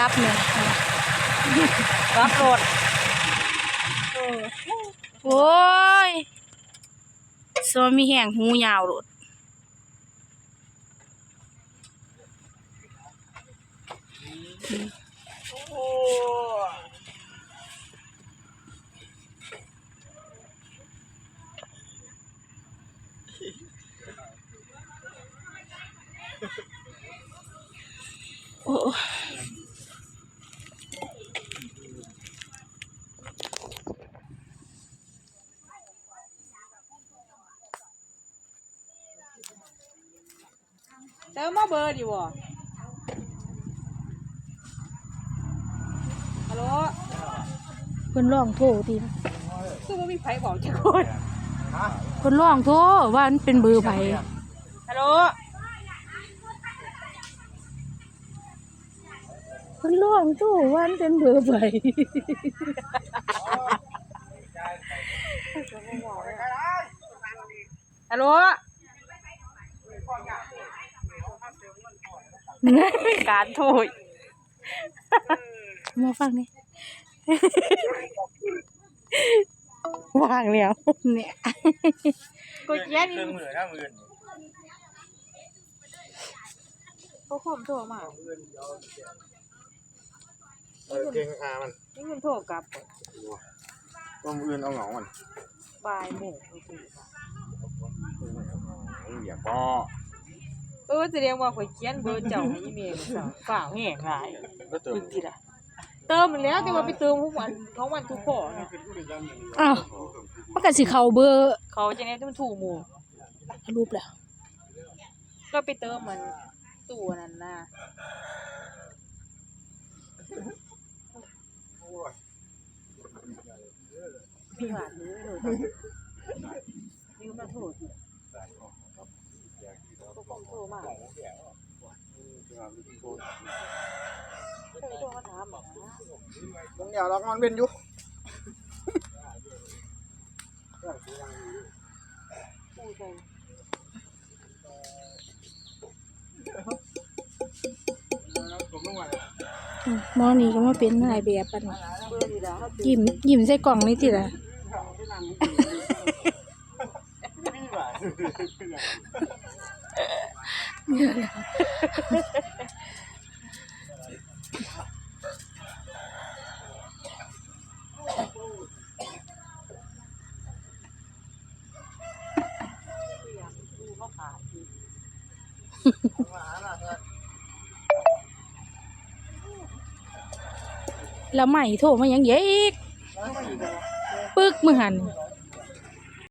รับเนี่ยรับรถโอ้ยสวมีแห่งหูยาวโลดโอ้ เติมมาเบอร์ดิวะฮัลโหลเพิ่นร้องโทรติคือว่ามีไผบอกจักคนเพิ่นร้องโทรว่ามันเป็นเบอร์ไผฮัลโหลเพิ่นร้องโทรว่ามันเป็นเบอร์ไผฮัลโหล การโทษมาฟังนี่ว่างแล้วเนี่ยกูเย็นเครื่องมือข้างมือก็คมโทรมาเออเก่งอามันนี่มันโทรกลับตัวมือเอาเหงามันบ่ายโมงอย่าป้อ เออแสดงว่าข่อยเขียนเบอร์เจ้าในอีเมลสาวฝ่าแห้งหลายก็เติมจริงๆล่ะเติมมันแล้วแต่ว่าไปเติมทุกวันของวันทุกข้อนี่ยอ้าวมันก็สิเข้าเบอร์เขาจะเนี่ยมันถูกหมู่รูปแล้วก็ไปเติมมันตู้นั่นน่ะมีหวานเลยเลยมีมาโทษ ก็คงโทรมาโทรมาถามบอกนะผมเดี๋ยวเราก็มันเป็นอยู่พูดเลยอืมหมอนี่ก็มาเป็นนายแบบปันนี้เบอร์ดีแล้วยิ้มยิ้มใส่กล่องนี่ติล่ะ แล้วใหม่โทรมาหยังเยอะอีก ปึกมือหันเ